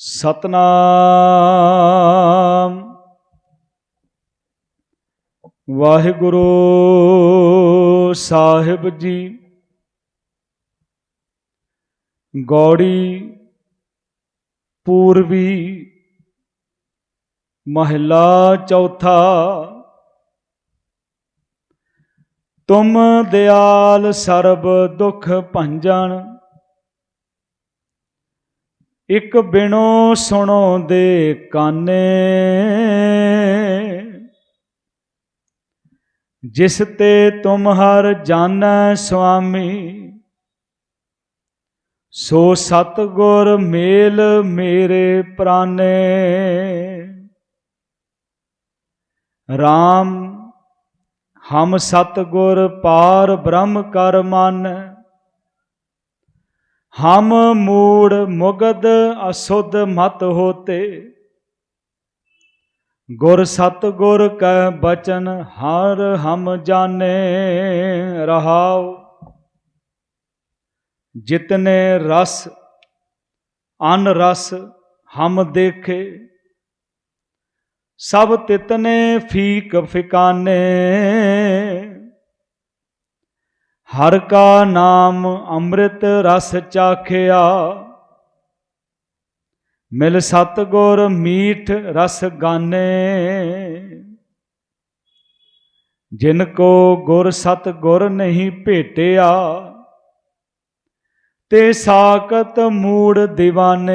ਸਤਨਾਮ। ਵਾਹਿਗੁਰੂ ਸਾਹਿਬ ਜੀ ਗੌੜੀ ਪੂਰਬੀ ਮਹਿਲਾ ਚੌਥਾ ਤੁਮ ਦਿਆਲ ਸਰਬ ਦੁਖ ਭੰਜਨ ਇਕ ਬਿਨੋ ਸੁਣੋ ਦੇ ਕਾਨੇ। ਜਿਸ ਤੇ ਤੁਮ ਹਰ ਜਾਣੈ ਸੁਆਮੀ, ਸੋ ਸਤ ਗੁਰ ਮੇਲ ਮੇਰੇ ਪ੍ਰਾਨੇ। RAM ਹਮ ਸਤ ਗੁਰ ਪਾਰ ਬ੍ਰਹਮ ਕਰ ਮਨ। ਹਮ ਮੂੜ ਮੁਗਦ ਅਸੁਧ ਮਤ ਹੋਤੇ। ਗੁਰ ਸਤ ਗੁਰ ਕੈ ਬਚਨ, ਹਰ ਹਮ ਜਾਣੇ ਰਹਾਉ। ਜਿਤਨੇ ਰਸ ਅਨ ਰਸ ਹਮ ਦੇਖੇ, ਸਭ ਤਿਤਨੇ ਫੀਕ ਫਿਕਾਨੇ। ਹਰ ਕਾ ਨਾਮ ਅੰਮ੍ਰਿਤ ਰਸ ਚਾਖਿਆ। ਮਿਲ ਸਤ ਗੁਰ ਮੀਠ ਰਸ ਗਾਨੇ। ਜਿਨ ਕੋ ਗੁਰ ਸਤ ਗੁਰ ਨਹੀਂ ਭੇਟਿਆ, ਤੇ ਸਾਕਤ ਮੂੜ دیਵਾਨੇ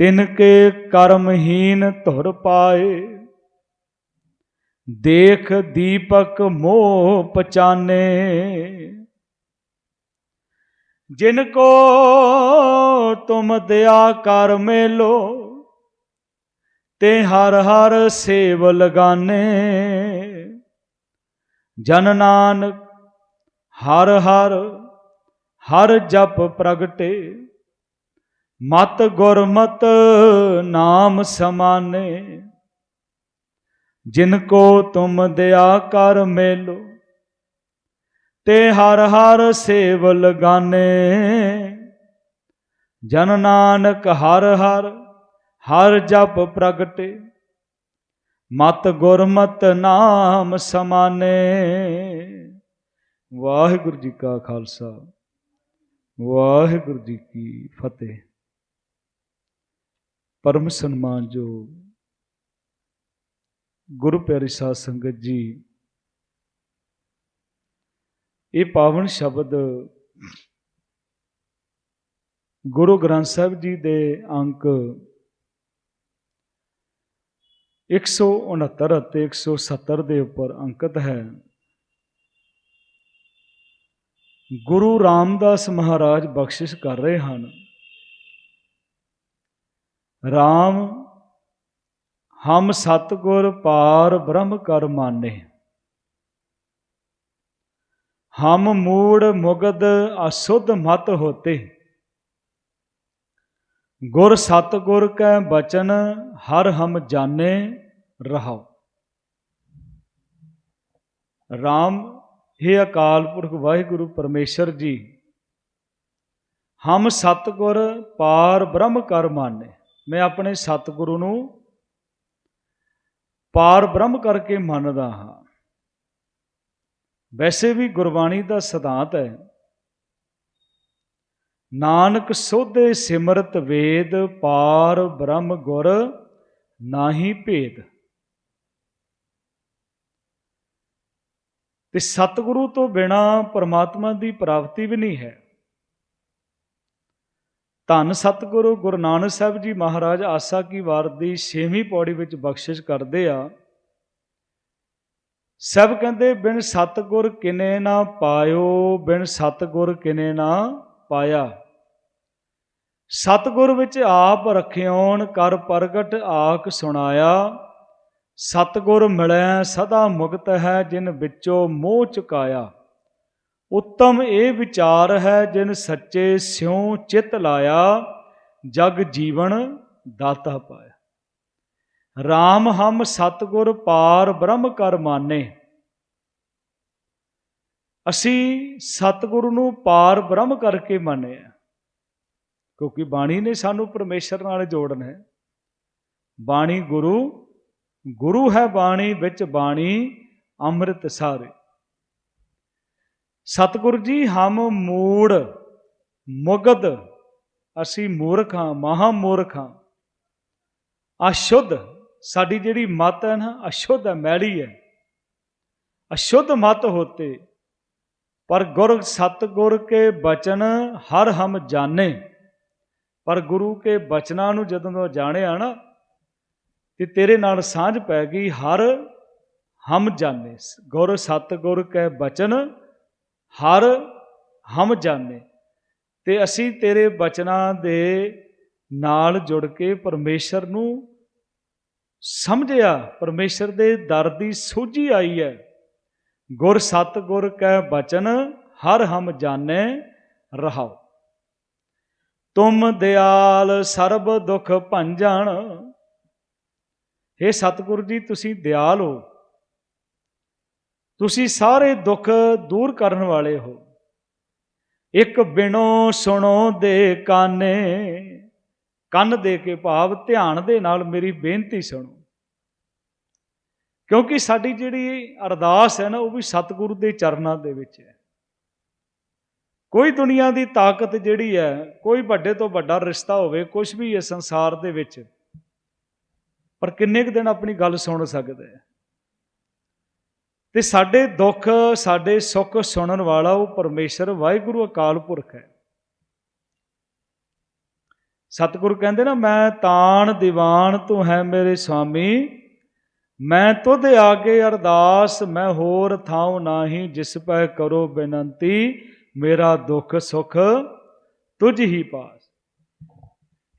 ਤਿਨ ਕੇ ਕਰਮਹੀਨ ਧੁਰ ਪਾਏ ਦੇਖ ਦੀਪਕ ਮੋਹ ਪਚਾਨੇ ਜਿਨ ਕੋ ਤੁਮ ਦਿਆ ਕਰ ਮੇਲੋ, ਤੇ ਹਰ ਹਰ ਸੇਵ ਲਗਾਨੇ। ਜਨ ਨਾਨਕ, ਹਰ ਹਰ ਹਰ ਜਪ ਪ੍ਰਗਟੇ। ਮਤ ਗੁਰਮਤ ਨਾਮ ਸਮਾਨੇ। ਜਿਨ ਕੋ ਤੁਮ ਦਿਆ ਕਰ ਮੇਲੋ, ਤੇ ਹਰ ਹਰ ਸੇਵ ਲਗਾਨੇ ਜਨ ਨਾਨਕ ਹਰ ਹਰ ਹਰ ਜਪ ਪ੍ਰਗਟੇ, ਮਤ ਗੁਰਮਤ ਨਾਮ ਸਮਾਨੇ। ਵਾਹਿਗੁਰੂ ਜੀ ਕਾ ਖਾਲਸਾ, ਵਾਹਿਗੁਰੂ ਜੀ ਕੀ ਫਤਿਹ। ਪਰਮ ਸਨਮਾਨ ਜੋ ਗੁਰੂ ਪਿਆਰੀ ਸਾਧ ਸੰਗਤ ਜੀ, ਇਹ ਪਾਵਨ ਸ਼ਬਦ ਗੁਰੂ ਗ੍ਰੰਥ ਸਾਹਿਬ ਜੀ ਦੇ ਅੰਕ 169 ਅਤੇ 170 ਦੇ ਉੱਪਰ ਅੰਕਿਤ ਹੈ। ਗੁਰੂ ਰਾਮਦਾਸ ਮਹਾਰਾਜ ਬਖਸ਼ਿਸ਼ ਕਰ ਰਹੇ ਹਨ। ਰਾਮ ਹਮ ਸਤਗੁਰ ਪਾਰ ਬ੍ਰਹਮ ਕਰ ਮਾਨੇ। ਹਮ ਮੂੜ ਮੁਗਦ ਅਸੁੱਧ ਮਤ ਹੋਤੇ। ਗੁਰ ਸਤਗੁਰ ਕੈ ਬਚਨ, ਹਰ ਹਮ ਜਾਣੇ ਰਹਾਉ। RAM हे ਅਕਾਲ ਪੁਰਖ, ਵਾਹਿਗੁਰੂ ਪਰਮੇਸ਼ਰ ਜੀ, ਹਮ ਸਤਗੁਰ ਪਾਰ ਬ੍ਰਹਮ ਕਰ ਮਾਨੇ। ਮੈਂ ਆਪਣੇ ਸਤਿਗੁਰੂ ਨੂੰ ਪਾਰ ਬ੍ਰਹਮ ਕਰਕੇ ਮੰਨਦਾ ਹਾਂ। ਵੈਸੇ ਵੀ ਗੁਰਬਾਣੀ ਦਾ ਸਿਧਾਂਤ ਹੈ, ਨਾਨਕ ਸੋਧੇ ਸਿਮਰਤ ਵੇਦ, ਪਾਰ ਬ੍ਰਹਮ ਗੁਰ ਨਾਹੀ ਭੇਦ। ਤੇ ਸਤਿਗੁਰੂ ਤੋਂ ਬਿਨਾ ਪਰਮਾਤਮਾ ਦੀ ਪ੍ਰਾਪਤੀ ਵੀ ਨਹੀਂ ਹੈ। ਧੰਨ ਸਤਿਗੁਰੂ ਗੁਰੂ ਨਾਨਕ ਸਾਹਿਬ ਜੀ ਮਹਾਰਾਜ, ਆਸਾ ਕੀ ਵਾਰ ਦੀ 6ਵੀਂ ਪੌੜੀ ਵਿੱਚ ਬਖਸ਼ਿਸ਼ ਕਰਦੇ ਆ। ਸਭ ਕਹਿੰਦੇ, ਬਿਨ ਸਤਿਗੁਰ ਕਿਨੇ ਨਾ ਪਾਇਓ, ਬਿਨ ਸਤਿਗੁਰ ਕਿਨੇ ਨਾ ਪਾਇਆ। ਸਤਿਗੁਰ ਵਿੱਚ ਆਪ ਰਖਿਓਣ, ਕਰ ਪ੍ਰਗਟ ਆਖ ਸੁਣਾਇਆ। ਸਤਿਗੁਰ ਮਿਲੈ, ਸਦਾ ਮੁਕਤ ਹੈ, ਜਿਨ ਵਿੱਚੋਂ ਮੋਹ ਚੁਕਾਇਆ। ਉੱਤਮ ਇਹ ਵਿਚਾਰ ਹੈ ਜਿਨ ਸੱਚੇ ਸਿਉ ਚਿਤ ਲਾਇਆ, ਜਗ ਜੀਵਨ ਦਾਤਾ ਪਾਇਆ। RAM ਹਮ ਸਤਗੁਰ ਪਾਰ ਬ੍ਰਹਮ ਕਰ ਮਾਨੇ। ਅਸੀਂ ਸਤਗੁਰੂ ਨੂੰ ਪਾਰ ਬ੍ਰਹਮ ਕਰਕੇ ਮੰਨਿਆ ਕਿਉਂਕਿ ਬਾਣੀ ਨੇ ਸਾਨੂੰ ਪਰਮੇਸ਼ਰ ਨਾਲ ਜੋੜਨਾ ਹੈ। ਬਾਣੀ ਗੁਰੂ ਗੁਰੂ ਹੈ ਬਾਣੀ, ਵਿੱਚ ਬਾਣੀ, ਅੰਮ੍ਰਿਤ ਸਾਰੇ। ਸਤਿਗੁਰ ਜੀ, ਹਮ ਮੂੜ ਮੁਗਦ ਅਸੀਂ ਮੂਰਖ ਹਾਂ ਮਹਾ ਮੂਰਖ ਹਾਂ। ਅਸ਼ੁੱਧ, ਸਾਡੀ ਜਿਹੜੀ ਮਤ ਹੈ ਨਾ, ਅਸ਼ੁੱਧ ਹੈ, ਮੈਲੀ ਹੈ। ਅਸ਼ੁੱਧ ਮਤ ਹੋਤੇ, ਪਰ ਗੁਰ ਸਤਗੁਰ ਕੇ ਬਚਨ ਹਰ ਹਮ ਜਾਣੇ। ਪਰ ਗੁਰੂ ਕੇ ਬਚਨਾਂ ਨੂੰ ਜਦੋਂ ਤੋਂ ਜਾਣਿਆ ਨਾ, ਤੇ ਤੇਰੇ ਨਾਲ ਸਾਂਝ ਪੈ ਗਈ, ਹਰ ਹਮ ਜਾਣੇ। ਗੁਰ ਸਤਗੁਰ ਕੇ ਬਚਨ ਹਰ ਹਮ ਜਾਣੇ। ਤੇ ਅਸੀਂ ਤੇਰੇ ਬਚਨਾਂ ਦੇ ਨਾਲ ਜੁੜ ਕੇ ਪਰਮੇਸ਼ਰ ਨੂੰ ਸਮਝਿਆ। ਪਰਮੇਸ਼ਰ ਦੇ ਦਰ ਦੀ ਸੋਝੀ ਆਈ ਹੈ। ਗੁਰ ਸਤ ਗੁਰ ਕੈ ਬਚਨ, ਹਰ ਹਮ ਜਾਣੈ ਰਹਾਓ। ਤੁਮ ਦਿਆਲ ਸਰਬ ਦੁਖ ਭੰਜਣ। हे ਸਤਿਗੁਰੂ ਜੀ, ਤੁਸੀਂ ਦਿਆਲ ਹੋ। ਤੁਸੀਂ ਸਾਰੇ ਦੁੱਖ ਦੂਰ ਕਰਨ ਵਾਲੇ ਹੋ। ਇੱਕ ਬਿਨੋ ਸੁਣੋ ਦੇ ਕਾਨੇ, ਕੰਨ ਦੇ ਕੇ ਭਾਵ ਧਿਆਨ ਦੇ ਨਾਲ ਮੇਰੀ ਬੇਨਤੀ ਸੁਣੋ। ਕਿਉਂਕਿ ਸਾਡੀ ਜਿਹੜੀ ਅਰਦਾਸ ਹੈ ਨਾ, ਉਹ ਵੀ ਸਤਿਗੁਰੂ ਦੇ ਚਰਨਾਂ ਦੇ ਵਿੱਚ ਹੈ। ਕੋਈ ਦੁਨੀਆ ਦੀ ਤਾਕਤ ਜਿਹੜੀ ਹੈ, ਕੋਈ ਵੱਡੇ ਤੋਂ ਵੱਡਾ ਰਿਸ਼ਤਾ ਹੋਵੇ ਕੁਝ ਵੀ ਹੈ ਸੰਸਾਰ ਦੇ ਵਿੱਚ, ਪਰ ਕਿੰਨੇ ਕੁ ਦਿਨ ਆਪਣੀ ਗੱਲ ਸੁਣ ਸਕਦਾ ਹੈ? ਤੇ ਸਾਡੇ ਦੁੱਖ, ਸਾਡੇ ਸੁੱਖ ਸੁਣਨ ਵਾਲਾ ਉਹ ਪਰਮੇਸ਼ਰ ਵਾਹਿਗੁਰੂ ਅਕਾਲ ਪੁਰਖ ਹੈ। ਸਤਿਗੁਰੂ ਕਹਿੰਦੇ ਨਾ, ਮੈਂ ਤਾਣ ਦੀਵਾਨ ਤੂੰ ਹੈ ਮੇਰੇ ਸੁਆਮੀ ਮੈਂ ਤੁਧ ਆਗੇ ਅਰਦਾਸ, ਮੈਂ ਹੋਰ ਥਾਉ ਨਾਹੀ ਜਿਸ ਪੈ ਕਰੋ ਬੇਨੰਤੀ। ਮੇਰਾ ਦੁੱਖ ਸੁਖ ਤੁਝ ਹੀ ਪਾਸ।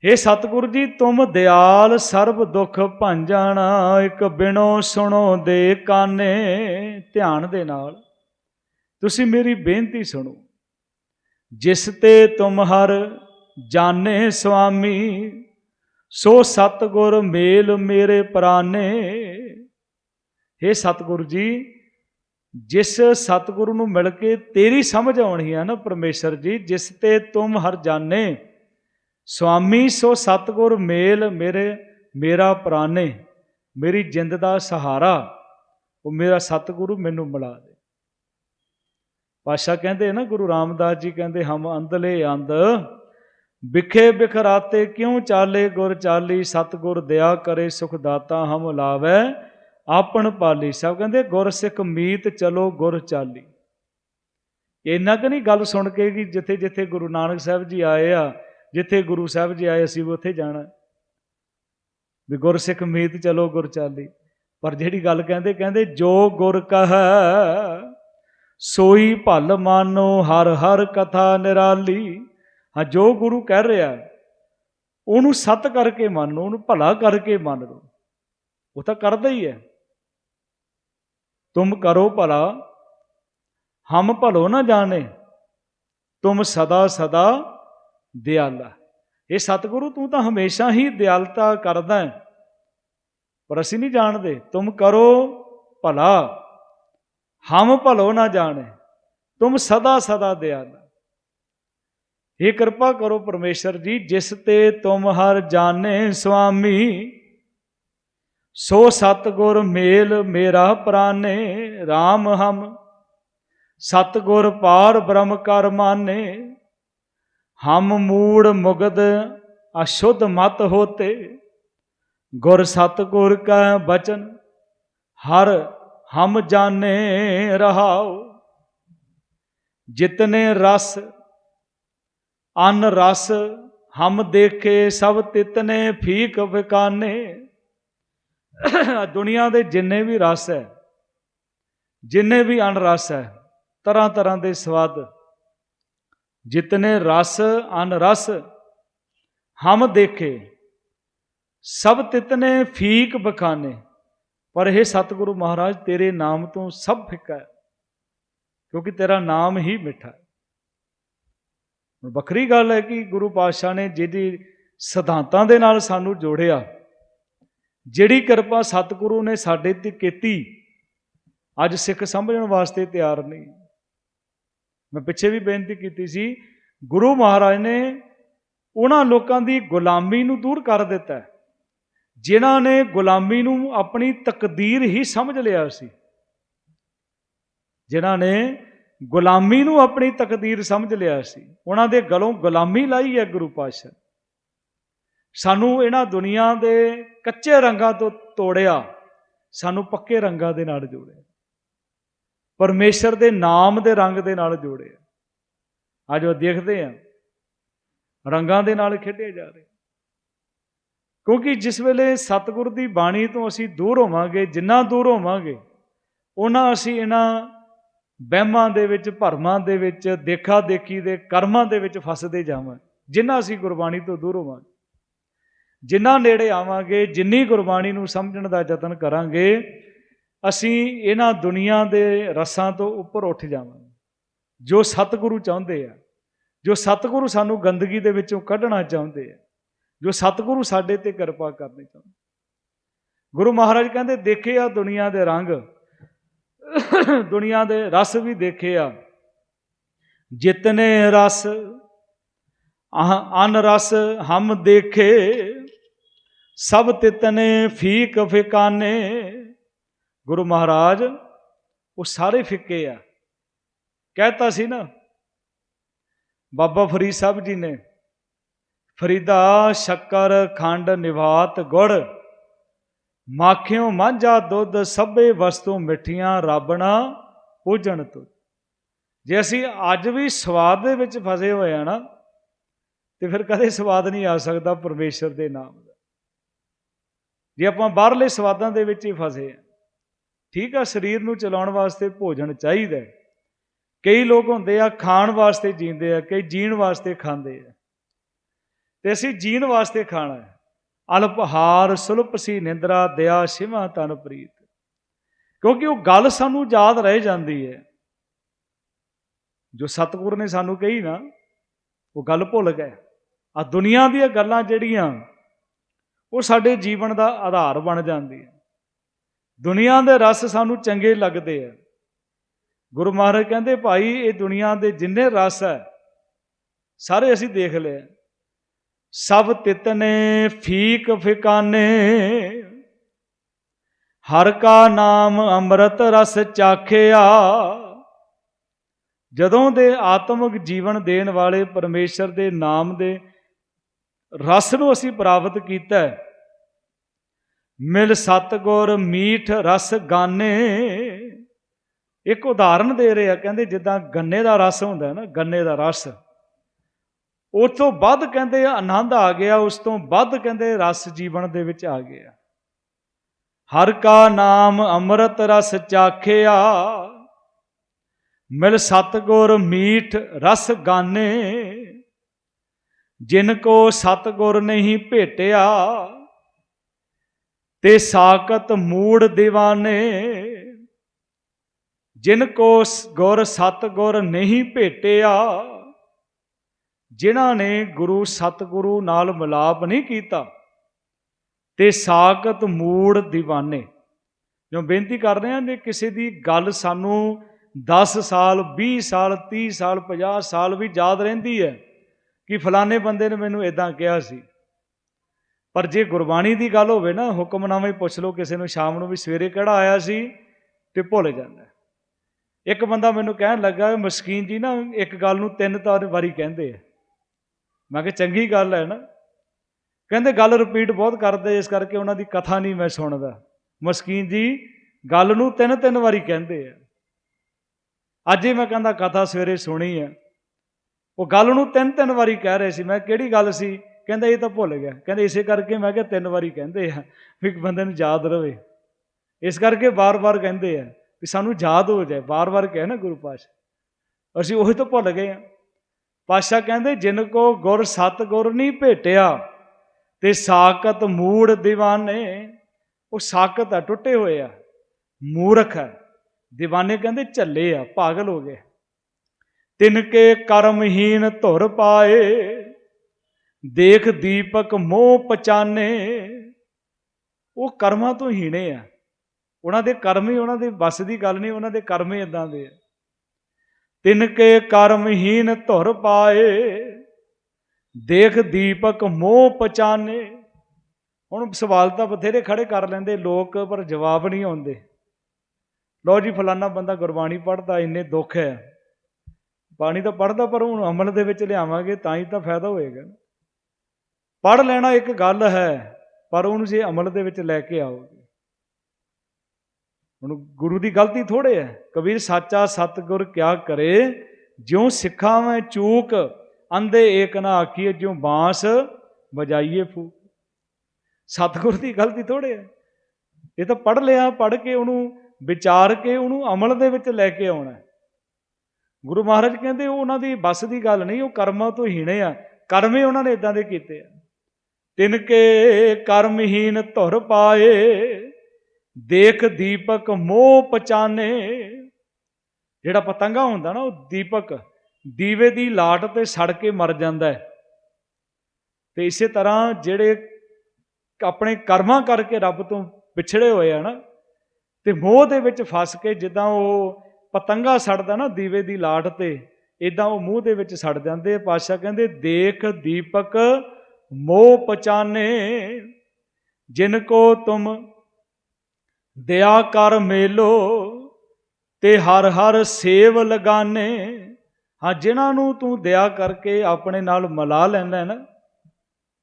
हे ਸਤਿਗੁਰੂ ਜੀ, ਤੁਮ ਦਿਆਲ ਸਰਬ ਦੁੱਖ ਭੰਜਣਾ, ਇੱਕ ਬਿਨੋ ਸੁਣੋ ਦੇ ਕਾਨੇ। ਧਿਆਨ ਦੇ ਨਾਲ, ਤੁਸੀਂ ਮੇਰੀ ਬੇਨਤੀ ਸੁਣੋ। ਜਿਸ ਤੇ ਤੁਮ ਹਰ ਜਾਣੇ ਸੁਆਮੀ, ਸੋ ਸਤਗੁਰ ਮੇਲ ਮੇਰੇ ਪ੍ਰਾਨੇ। हे ਸਤਗੁਰ ਜੀ, ਜਿਸ ਸਤਗੁਰੂ ਨੂੰ ਮਿਲ ਕੇ ਤੇਰੀ ਸਮਝ ਆਉਣੀ ਹੈ ਨਾ ਪਰਮੇਸ਼ਰ ਜੀ, ਜਿਸ ਤੇ ਤੁਮ ਹਰ ਜਾਣੇ ਸੁਆਮੀ, ਸੋ ਸਤਗੁਰ ਮੇਲ ਮੇਰੇ, ਮੇਰਾ ਪ੍ਰਾਨੇ, ਮੇਰੀ ਜਿੰਦ ਦਾ ਸਹਾਰਾ, ਉਹ ਮੇਰਾ ਸਤਗੁਰੂ ਮੈਨੂੰ ਮਿਲਾ ਦੇ। ਪਾਸ਼ਾ ਕਹਿੰਦੇ ਨਾ, ਗੁਰੂ ਰਾਮਦਾਸ ਜੀ ਕਹਿੰਦੇ, ਹਮ ਅੰਧਲੇ ਅੰਧ, ਵਿਖੇ ਬਿਖਰਾਤੇ ਕਿਉਂ ਚਾਲੇ ਗੁਰ ਚਾਲੀ, ਸਤਗੁਰ ਦਇਆ ਕਰੇ ਸੁਖ ਦਾਤਾ ਹਮ ਲਾਵੇ, ਆਪਣ ਪਾਲੀ। ਸਭ ਕਹਿੰਦੇ, ਗੁਰ ਸਿੱਖ ਮੀਤ ਚਲੋ ਗੁਰ ਚਾਲੀ। ਇੰਨਾ ਕਿ ਨਹੀਂ ਗੱਲ ਸੁਣ ਕੇ ਕਿ ਜਿੱਥੇ ਜਿੱਥੇ ਗੁਰੂ ਨਾਨਕ ਸਾਹਿਬ ਜੀ ਆਏ ਆ ਜਿੱਥੇ ਗੁਰੂ ਸਾਹਿਬ ਜੀ ਆਏ, ਅਸੀਂ ਉੱਥੇ ਜਾਣਾ। ਵੀ ਗੁਰਸਿੱਖ ਮੀਤ ਚਲੋ ਗੁਰ ਚਾਲੀ। ਪਰ ਜਿਹੜੀ ਗੱਲ ਕਹਿੰਦੇ ਕਹਿੰਦੇ ਜੋ ਗੁਰ ਕਹ, ਸੋਈ ਭਲ ਮਾਨੋ, ਹਰ ਹਰ ਕਥਾ ਨਿਰਾਲੀ। ਹਾਂ, ਜੋ ਗੁਰੂ ਕਹਿ ਰਿਹਾ, ਉਹਨੂੰ ਸਤ ਕਰਕੇ ਮੰਨੋ ਉਹਨੂੰ ਭਲਾ ਕਰਕੇ ਮੰਨ ਲਓ। ਉਹ ਤਾਂ ਕਰਦਾ ਹੀ ਹੈ। ਤੁਮ ਕਰੋ ਭਲਾ, ਹਮ ਭਲੋ ਨਾ ਜਾਣੇ, ਤੁਮ ਸਦਾ ਸਦਾ ਦਿਆਲਾ ਇਹ ਸਤਿਗੁਰੂ, ਤੂੰ ਤਾਂ ਹਮੇਸ਼ਾ ਹੀ ਦਿਆਲਤਾ ਕਰਦਾ ਹੈ। ਪਰ ਅਸੀਂ ਨਹੀਂ ਜਾਣਦੇ, ਤੁਮ ਕਰੋ ਭਲਾ। ਹਮ ਭਲੋ ਨਾ ਜਾਣੇ, ਤੁਮ ਸਦਾ ਸਦਾ ਦਿਆਲਾ ਇਹ ਕਿਰਪਾ ਕਰੋ ਪਰਮੇਸ਼ਰ ਜੀ, ਜਿਸ ਤੇ ਤੁਮ ਹਰ ਜਾਣੇ ਸੁਆਮੀ, ਸੋ ਸਤਗੁਰ ਮੇਲ ਮੇਰਾ ਪ੍ਰਾਨੇ RAM ਹਮ। ਸਤਗੁਰ ਪਾਰ ਬ੍ਰਹਮ ਕਰ ਮਾਨੇ ਹਮ ਮੂੜ ਮੁਗਦ ਅਸ਼ੁੱਧ ਮਤ ਹੋਤੇ, ਗੁਰ ਸਤਗੁਰ ਕਾ ਬਚਨ, ਹਰ ਹਮ ਜਾਣੇ ਰਹਾਓ ਜਿਤਨੇ ਰਸ, ਅਨ ਰਸ ਹਮ ਦੇਖੇ, ਸਭ ਤਿਤਨੇ ਫੀਕ ਵਿਕਾਨੇ। ਦੁਨੀਆ ਦੇ ਜਿੰਨੇ ਵੀ ਰਸ ਹੈ, ਜਿੰਨੇ ਵੀ ਅਨ ਰਸ ਹੈ, ਤਰ੍ਹਾਂ ਤਰ੍ਹਾਂ ਦੇ ਸਵਾਦ ਜਿਤਨੇ ਰਸ ਅਨ ਰਸ ਹਮ ਦੇਖੇ, ਸਭ ਤਿਤਨੇ ਫੀਕ ਬਖਾਨੇ। ਪਰ ਇਹ ਸਤਿਗੁਰੂ ਮਹਾਰਾਜ, ਤੇਰੇ ਨਾਮ ਤੋਂ ਸਭ ਫਿੱਕਾ ਹੈ, ਕਿਉਂਕਿ ਤੇਰਾ ਨਾਮ ਹੀ ਮਿੱਠਾ ਹੈ। ਵੱਖਰੀ ਗੱਲ ਹੈ ਕਿ ਗੁਰੂ ਪਾਤਸ਼ਾਹ ਨੇ ਜਿਹਦੀ ਸਿਧਾਂਤਾਂ ਦੇ ਨਾਲ ਸਾਨੂੰ ਜੋੜਿਆ, ਜਿਹੜੀ ਕਿਰਪਾ ਸਤਿਗੁਰੂ ਨੇ ਸਾਡੇ ਤੇ ਕੀਤੀ, ਅੱਜ ਸਿੱਖ ਸਮਝਣ ਵਾਸਤੇ ਤਿਆਰ ਨਹੀਂ। ਮੈਂ ਪਿੱਛੇ ਵੀ ਬੇਨਤੀ ਕੀਤੀ ਸੀ ਗੁਰੂ ਮਹਾਰਾਜ ਨੇ ਉਹਨਾਂ ਲੋਕਾਂ ਦੀ ਗੁਲਾਮੀ ਨੂੰ ਦੂਰ ਕਰ ਦਿੱਤਾ ਹੈ, ਜਿਨ੍ਹਾਂ ਨੇ ਗੁਲਾਮੀ ਨੂੰ ਆਪਣੀ ਤਕਦੀਰ ਹੀ ਸਮਝ ਲਿਆ ਸੀ। ਜਿਨ੍ਹਾਂ ਨੇ ਗੁਲਾਮੀ ਨੂੰ ਆਪਣੀ ਤਕਦੀਰ ਸਮਝ ਲਿਆ ਸੀ ਉਹਨਾਂ ਦੇ ਗਲੋਂ ਗੁਲਾਮੀ ਲਾਈ ਹੈ ਗੁਰੂ ਪਾਤਸ਼ਾਹ। ਸਾਨੂੰ ਇਹਨਾਂ ਦੁਨੀਆ ਦੇ ਕੱਚੇ ਰੰਗਾਂ ਤੋਂ ਤੋੜਿਆ ਸਾਨੂੰ ਪੱਕੇ ਰੰਗਾਂ ਦੇ ਨਾਲ ਜੋੜਿਆ। ਪਰਮੇਸ਼ਰ ਦੇ ਨਾਮ ਦੇ ਰੰਗ ਦੇ ਨਾਲ ਜੋੜਿਆ ਅੱਜ ਉਹ ਦੇਖਦੇ ਆ, ਰੰਗਾਂ ਦੇ ਨਾਲ ਖੇਡੇ ਜਾ ਰਹੇ। ਕਿਉਂਕਿ ਜਿਸ ਵੇਲੇ ਸਤਿਗੁਰ ਦੀ ਬਾਣੀ ਤੋਂ ਅਸੀਂ ਦੂਰ ਹੋਵਾਂਗੇ, ਜਿੰਨਾ ਦੂਰ ਹੋਵਾਂਗੇ, ਉਹਨਾਂ ਅਸੀਂ ਇਹਨਾਂ ਵਹਿਮਾਂ ਦੇ ਵਿੱਚ, ਭਰਮਾਂ ਦੇ ਵਿੱਚ ਦੇਖਾ ਦੇਖੀ ਦੇ ਕਰਮਾਂ ਦੇ ਵਿੱਚ ਫਸਦੇ ਜਾਵਾਂ, ਜਿੰਨਾ ਅਸੀਂ ਗੁਰਬਾਣੀ ਤੋਂ ਦੂਰ ਹੋਵਾਂਗੇ। ਜਿੰਨਾ ਨੇੜੇ ਆਵਾਂਗੇ, ਜਿੰਨੀ ਗੁਰਬਾਣੀ ਨੂੰ ਸਮਝਣ ਦਾ ਯਤਨ ਕਰਾਂਗੇ ਅਸੀਂ ਇਹਨਾਂ ਦੁਨੀਆ ਦੇ ਰਸਾਂ ਤੋਂ ਉੱਪਰ ਉੱਠ ਜਾਵਾਂਗੇ। ਜੋ ਸਤਿਗੁਰੂ ਚਾਹੁੰਦੇ ਆ, ਜੋ ਸਤਿਗੁਰੂ ਸਾਨੂੰ ਗੰਦਗੀ ਦੇ ਵਿੱਚੋਂ ਕੱਢਣਾ ਚਾਹੁੰਦੇ ਆ, ਜੋ ਸਤਿਗੁਰੂ ਸਾਡੇ ਤੇ ਕਿਰਪਾ ਕਰਨੀ ਚਾਹੁੰਦੇ ਗੁਰੂ ਮਹਾਰਾਜ ਕਹਿੰਦੇ, ਦੇਖੇ ਆ ਦੁਨੀਆ ਦੇ ਰੰਗ, ਦੁਨੀਆ ਦੇ ਰਸ ਵੀ ਦੇਖੇ ਆ। ਜਿਤਨੇ ਰਸ ਆਹ ਅਨ ਰਸ ਹਮ ਦੇਖੇ, ਸਭ ਤਿਤਨੇ ਫੀਕ ਫਿਕਾਨੇ ਗੁਰੂ ਮਹਾਰਾਜ, ਉਹ ਸਾਰੇ ਫਿੱਕੇ ਆ। ਕਹਿਤਾ ਸੀ ਨਾ, ਬਾਬਾ ਫਰੀਦ ਸਾਹਿਬ ਜੀ ਨੇ, ਫਰੀਦਾ ਸ਼ੱਕਰ ਖੰਡ ਨਿਵਾਤ ਗੁੜ, ਮਾਖਿਓ ਮਾਂਝਾ ਦੁੱਧ ਸਭੇ ਵਸਤੂ ਮਿੱਠੀਆਂ ਰਾਬਣਾ ਪੂਜਣ ਤੋ। ਜੇ ਅਸੀਂ ਅੱਜ ਵੀ ਸਵਾਦ ਦੇ ਵਿੱਚ ਫਸੇ ਹੋਏ ਆ ਨਾ, ਤੇ ਫਿਰ ਕਦੇ ਸਵਾਦ ਨਹੀਂ ਆ ਸਕਦਾ ਪਰਮੇਸ਼ਰ ਦੇ ਨਾਮ ਦਾ। ਜੇ ਆਪਾਂ ਬਾਹਰਲੇ ਸਵਾਦਾਂ ਦੇ ਵਿੱਚ ਹੀ ਫਸੇ ਆ। ਠੀਕ ਆ, ਸਰੀਰ ਨੂੰ ਚਲਾਉਣ ਵਾਸਤੇ ਭੋਜਨ ਚਾਹੀਦਾ ਕਈ ਲੋਕ ਹੁੰਦੇ ਆ, ਖਾਣ ਵਾਸਤੇ ਜੀਂਦੇ ਆ, ਕਈ ਜੀਣ ਵਾਸਤੇ ਖਾਂਦੇ ਆ। ਤੇ ਅਸੀਂ ਜੀਣ ਵਾਸਤੇ ਖਾਣਾ ਹੈ। ਅਲਪਹਾਰ ਸੁਲਪ ਸੀ ਨਿੰਦਰਾ, ਦਇਆ ਸਿਵਾ ਤਨ ਪ੍ਰੀਤ। ਕਿਉਂਕਿ ਉਹ ਗੱਲ ਸਾਨੂੰ ਯਾਦ ਰਹਿ ਜਾਂਦੀ ਹੈ। ਜੋ ਸਤਿਗੁਰ ਨੇ ਸਾਨੂੰ ਕਹੀ ਨਾ, ਉਹ ਗੱਲ ਭੁੱਲ ਗਏ। ਆ ਦੁਨੀਆ ਦੀਆਂ ਗੱਲਾਂ ਜਿਹੜੀਆਂ, ਉਹ ਸਾਡੇ ਜੀਵਨ ਦਾ ਆਧਾਰ ਬਣ ਜਾਂਦੀ ਹੈ ਦੁਨੀਆ ਦੇ ਰਸ ਸਾਨੂੰ ਚੰਗੇ ਲੱਗਦੇ ਆ। ਗੁਰੂ ਮਹਾਰਾਜ ਕਹਿੰਦੇ, ਭਾਈ, ਇਹ ਦੁਨੀਆ ਦੇ ਜਿੰਨੇ ਰਸ ਹੈ ਸਾਰੇ ਅਸੀਂ ਦੇਖ ਲਏ ਸਭ ਤਿਤਨੇ ਫੀਕ ਫਿਕਾਨੇ, ਹਰ ਕਾ ਨਾਮ ਅੰਮ੍ਰਿਤ ਰਸ ਚਾਖਿਆ। ਜਦੋਂ ਦੇ ਆਤਮਿਕ ਜੀਵਨ ਦੇਣ ਵਾਲੇ ਪਰਮੇਸ਼ਰ ਦੇ ਨਾਮ ਦੇ ਰਸ ਨੂੰ ਅਸੀਂ ਪ੍ਰਾਪਤ ਕੀਤਾ ਹੈ ਮਿਲ ਸਤਗੁਰ ਮੀਠ ਰਸ ਗਾਨੇ। ਇੱਕ ਉਦਾਹਰਨ ਦੇ ਰਿਹਾ ਕਹਿੰਦੇ ਜਿੱਦਾਂ ਗੰਨੇ ਦਾ ਰਸ ਹੁੰਦਾ ਨਾ, ਗੰਨੇ ਦਾ ਰਸ। ਉਸ ਤੋਂ ਵੱਧ ਕਹਿੰਦੇ ਆਨੰਦ ਆ ਗਿਆ, ਉਸ ਤੋਂ ਵੱਧ ਕਹਿੰਦੇ ਰਸ ਜੀਵਨ ਦੇ ਵਿੱਚ ਆ ਗਿਆ। ਹਰ ਕਾ ਨਾਮ ਅੰਮ੍ਰਿਤ ਰਸ ਚਾਖਿਆ। ਮਿਲ ਸਤਗੁਰ ਮੀਠ ਰਸ ਗਾਨੇ। ਜਿਨ ਕੋ ਸਤਗੁਰ ਨਹੀਂ ਭੇਟਿਆ ਤੇ ਸਾਕਤ ਮੂੜ دیਵਾਨੇ ਜਿਨ ਕੋ ਗੁਰ ਸਤ ਗੁਰ ਨਹੀਂ ਭੇਟਿਆ, ਜਿਨ੍ਹਾਂ ਨੇ ਗੁਰੂ ਸਤਗੁਰੂ ਨਾਲ ਮਿਲਾਪ ਨਹੀਂ ਕੀਤਾ, ਤੇ ਸਾਕਤ ਮੂੜ دیਵਾਨੇ ਜੋ ਬੇਨਤੀ ਕਰ ਰਹੇ ਹਾਂ ਜੇ ਕਿਸੇ ਦੀ ਗੱਲ ਸਾਨੂੰ 10 ਸਾਲ 20 ਸਾਲ 30 ਸਾਲ 50 ਸਾਲ ਵੀ ਯਾਦ ਰਹਿੰਦੀ ਹੈ ਕਿ ਫਲਾਣੇ ਬੰਦੇ ਨੇ ਮੈਨੂੰ ਇਦਾਂ ਕਿਹਾ ਸੀ। ਪਰ ਜੇ ਗੁਰਬਾਣੀ ਦੀ ਗੱਲ ਹੋਵੇ ਨਾ ਹੁਕਮਨਾਮਾ ਪੁੱਛ ਲਓ, ਕਿਸੇ ਨੂੰ ਸ਼ਾਮ ਨੂੰ ਵੀ ਸਵੇਰੇ ਕਿਹੜਾ ਆਇਆ ਸੀ ਤੇ ਭੁੱਲ ਜਾਂਦਾ ਇੱਕ ਬੰਦਾ ਮੈਨੂੰ ਕਹਿਣ ਲੱਗਾ, ਮਸਕੀਨ ਜੀ ਨਾ, ਇੱਕ ਗੱਲ ਨੂੰ ਤਿੰਨ ਚਾਰ ਵਾਰੀ ਕਹਿੰਦੇ ਆ। ਮੈਂ ਕਿਹਾ, ਚੰਗੀ ਗੱਲ ਹੈ ਨਾ। ਕਹਿੰਦੇ, ਗੱਲ ਰਿਪੀਟ ਬਹੁਤ ਕਰਦੇ, ਇਸ ਕਰਕੇ ਉਹਨਾਂ ਦੀ ਕਥਾ ਨਹੀਂ ਮੈਂ ਸੁਣਦਾ। ਮਸਕੀਨ ਜੀ, ਗੱਲ ਨੂੰ ਤਿੰਨ ਤਿੰਨ ਵਾਰੀ ਕਹਿੰਦੇ ਆ। ਅੱਜ ਹੀ ਮੈਂ ਕਹਿੰਦਾ, ਕਥਾ ਸਵੇਰੇ ਸੁਣੀ ਹੈ ਉਹ ਗੱਲ ਨੂੰ ਤਿੰਨ ਤਿੰਨ ਵਾਰੀ ਕਹਿ ਰਹੇ ਸੀ। ਮੈਂ ਕਿਹੜੀ ਗੱਲ ਸੀ? ਕਹਿੰਦਾ ਇਹ ਤਾਂ ਭੁੱਲ ਗਿਆ। ਕਹਿੰਦਾ ਇਸੇ ਕਰਕੇ ਮੈਂ ਕਿਹਾ ਤਿੰਨ ਵਾਰੀ ਕਹਿੰਦੇ ਆ ਵੀ ਬੰਦੇ ਨੂੰ ਯਾਦ ਰਹੇ ਇਸ ਕਰਕੇ ਬਾਰ-ਬਾਰ ਕਹਿੰਦੇ ਆ ਵੀ ਸਾਨੂੰ ਯਾਦ ਹੋ ਜਾਏ। ਬਾਰ-ਬਾਰ ਕਹੇ ਨਾ ਗੁਰੂ ਪਾਤਸ਼ਾਹ। ਅਸੀਂ ਉਹੀ ਤਾਂ ਭੁੱਲ ਗਏ ਆ ਪਾਤਸ਼ਾਹ ਕਹਿੰਦੇ, ਜਿਨ ਕੋ ਗੁਰ ਸਤ ਗੁਰ ਨਹੀਂ ਭੇਟਿਆ, ਤੇ ਸਾਕਤ ਮੂੜ دیਵਾਨੇ ਉਹ ਸਾਕਤ ਆ, ਟੁੱਟੇ ਹੋਏ ਆ। ਮੂਰਖ ਆ। دیਵਾਨੇ ਕਹਿੰਦੇ ਝੱਲੇ ਆ, ਪਾਗਲ ਹੋ ਗਏ। ਤਿੰਨ ਕੇ ਕਰਮਹੀਨ ਧੁਰ ਪਾਏ ਦੇਖ ਦੀਪਕ ਮੋਹ ਪਚਾਨੇ। ਉਹ ਕਰਮਾਂ ਤੋਂ ਹੀਣੇ ਆ। ਉਹਨਾਂ ਦੇ ਕਰਮ ਹੀ ਉਹਨਾਂ ਦੇ ਬਸ ਦੀ ਗੱਲ ਨਹੀਂ, ਉਹਨਾਂ ਦੇ ਕਰਮ ਹੀ ਇਦਾਂ ਦੇ ਆ। ਤਿਨ ਕੇ ਕਰਮਹੀਨ ਧੁਰ ਪਾਏ। ਦੇਖ ਦੀਪਕ ਮੋਹ ਪਛਾਨੇ ਹੁਣ ਸਵਾਲ ਤਾਂ ਬਥੇਰੇ ਖੜੇ ਕਰ ਲੈਂਦੇ, ਲੋਕ ਪਰ ਜਵਾਬ ਨਹੀਂ ਆਉਂਦੇ। ਲੋ ਜੀ, ਫਲਾਨਾ ਬੰਦਾ ਗੁਰਬਾਣੀ ਪੜ੍ਹਦਾ, ਇੰਨੇ ਦੁੱਖ ਹੈ। ਬਾਣੀ ਤਾਂ ਪੜ੍ਹਦਾ, ਪਰ ਹੁਣ ਅਮਲ ਦੇ ਵਿੱਚ ਲਿਆਵਾਂਗੇ, ਤਾਂ ਹੀ ਤਾਂ ਫਾਇਦਾ ਹੋਏਗਾ। ਪੜ੍ਹ ਲੈਣਾ ਇੱਕ ਗੱਲ ਹੈ, ਪਰ ਉਹਨੂੰ ਜੇ ਅਮਲ ਦੇ ਵਿੱਚ ਲੈ ਕੇ ਆਓਗੇ। ਹੁਣ ਗੁਰੂ ਦੀ ਗਲਤੀ ਥੋੜੇ ਹੈ। ਕਬੀਰ ਸਾਚਾ ਸਤਗੁਰ ਕਿਆ ਕਰੇ? ਜਿਉ ਸਿੱਖਾਂ ਮੈਂ ਚੂਕ, ਅੰਧੇ ਏਕ ਨਾ ਆਖੀਏ, ਜਿਉ ਬਾਂਸ ਵਜਾਈਏ ਫੂ ਸਤਗੁਰ ਦੀ ਗਲਤੀ ਥੋੜੇ ਹੈ। ਇਹ ਤਾਂ ਪੜ ਲਿਆ ਪੜ ਕੇ ਉਹਨੂੰ, ਵਿਚਾਰ ਕੇ ਉਹਨੂੰ ਅਮਲ ਦੇ ਵਿੱਚ ਲੈ ਕੇ ਆਉਣਾ ਗੁਰੂ ਮਹਾਰਾਜ ਕਹਿੰਦੇ, ਉਹ ਉਹਨਾਂ ਦੀ ਬਸ ਦੀ ਗੱਲ ਨਹੀਂ, ਉਹ ਕਰਮਾਂ ਤੋਂ ਹੀਣੇ ਆ। ਕਰਮੇ ਉਹਨਾਂ ਨੇ ਇਦਾਂ ਦੇ ਕੀਤੇ ਆ। ਤਿਨ ਕੇ ਕਰਮਹੀਨ ਧੁਰ ਪਾਏ, ਦੇਖ ਦੀਪਕ ਮੋਹ ਪਛਾਨੇ। ਜਿਹੜਾ ਪਤੰਗਾ ਹੁੰਦਾ ਨਾ, ਉਹ ਦੀਪਕ ਦੀਵੇ ਦੀ ਲਾਟ ਤੇ ਸੜ ਕੇ ਮਰ ਜਾਂਦਾ ਹੈ। ਤੇ ਇਸੇ ਤਰ੍ਹਾਂ ਜਿਹੜੇ ਆਪਣੇ ਕਰਮਾਂ ਕਰਕੇ ਰੱਬ ਤੋਂ ਵਿਛੜੇ ਹੋਏ ਆ ਨਾ, ਤੇ ਮੋਹ ਦੇ ਵਿੱਚ ਫਸ ਕੇ ਜਿੱਦਾਂ ਉਹ ਪਤੰਗਾ ਸੜਦਾ ਨਾ ਦੀਵੇ ਦੀ ਲਾਟ ਤੇ ਇਦਾਂ ਉਹ ਮੂੰਹ ਦੇ ਵਿੱਚ ਸੜ ਜਾਂਦੇ ਆ। ਪਾਸ਼ਾ ਕਹਿੰਦੇ, ਦੇਖ ਦੀਪਕ ਮੋਹ ਪਛਾਨੇ, ਜਿਨ ਕੋ ਤੁਮ ਦਇਆ ਕਰ ਮੇਲੋ, ਤੇ ਹਰ ਹਰ ਸੇਵ ਲਗਾਨੇ। ਹਾਂ, ਜਿਨ੍ਹਾਂ ਨੂੰ ਤੂੰ ਦਇਆ ਕਰਕੇ ਆਪਣੇ ਨਾਲ ਮਿਲਾ ਲੈਂਦਾ ਨਾ,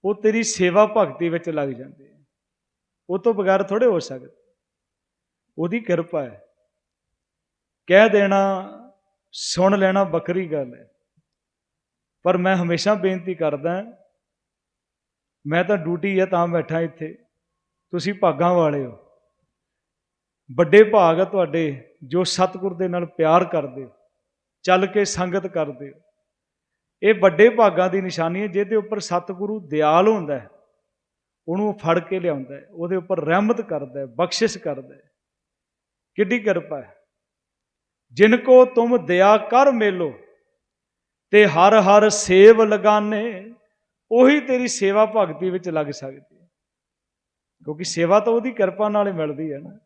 ਉਹ ਤੇਰੀ ਸੇਵਾ ਭਗਤੀ ਵਿੱਚ ਲੱਗ ਜਾਂਦੇ ਆ। ਉਹ ਤੋਂ ਬਗੈਰ ਥੋੜੇ ਹੋ ਸਕਦੇ। ਉਹਦੀ ਕਿਰਪਾ ਹੈ। ਕਹਿ ਦੇਣਾ, ਸੁਣ ਲੈਣਾ ਬੱਕਰੀ ਗੱਲ ਹੈ। ਪਰ ਮੈਂ ਹਮੇਸ਼ਾ ਬੇਨਤੀ ਕਰਦਾ ਮੈਂ ਤਾਂ ਡਿਊਟੀ ਹੈ ਤਾਂ ਬੈਠਾ ਇੱਥੇ। ਤੁਸੀਂ ਭਾਗਾਂ ਵਾਲੇ ਹੋ। ਵੱਡੇ ਭਾਗ ਆ ਤੁਹਾਡੇ ਜੋ ਸਤਿਗੁਰ ਦੇ ਨਾਲ ਪਿਆਰ ਕਰਦੇ ਹੋ, ਚੱਲ ਕੇ ਸੰਗਤ ਕਰਦੇ ਹੋ। ਇਹ ਵੱਡੇ ਭਾਗਾਂ ਦੀ ਨਿਸ਼ਾਨੀ ਹੈ, ਜਿਹਦੇ ਉੱਪਰ ਸਤਿਗੁਰੂ ਦਿਆਲ ਹੁੰਦਾ ਹੈ, ਉਹਨੂੰ ਫੜ ਕੇ ਲਿਆਉਂਦਾ ਹੈ, ਉਹਦੇ ਉੱਪਰ ਰਹਿਮਤ ਕਰਦਾ ਹੈ, ਬਖਸ਼ਿਸ਼ ਕਰਦਾ ਹੈ। ਕਿੱਡੀ ਕਿਰਪਾ ਹੈ। ਜਿਨ ਕੋ ਤੁਮ ਦਇਆ ਕਰ ਮੇਲੋ, ਤੇ ਹਰ ਹਰ ਸੇਵ ਲਗਾਨੇ ਉਹੀ ਤੇਰੀ ਸੇਵਾ ਭਗਤੀ ਵਿੱਚ ਲੱਗ ਸਕਦੀ ਹੈ। ਕਿਉਂਕਿ ਸੇਵਾ ਤਾਂ ਉਹਦੀ ਕਿਰਪਾ ਨਾਲ ਹੀ ਮਿਲਦੀ ਹੈ ਨਾ।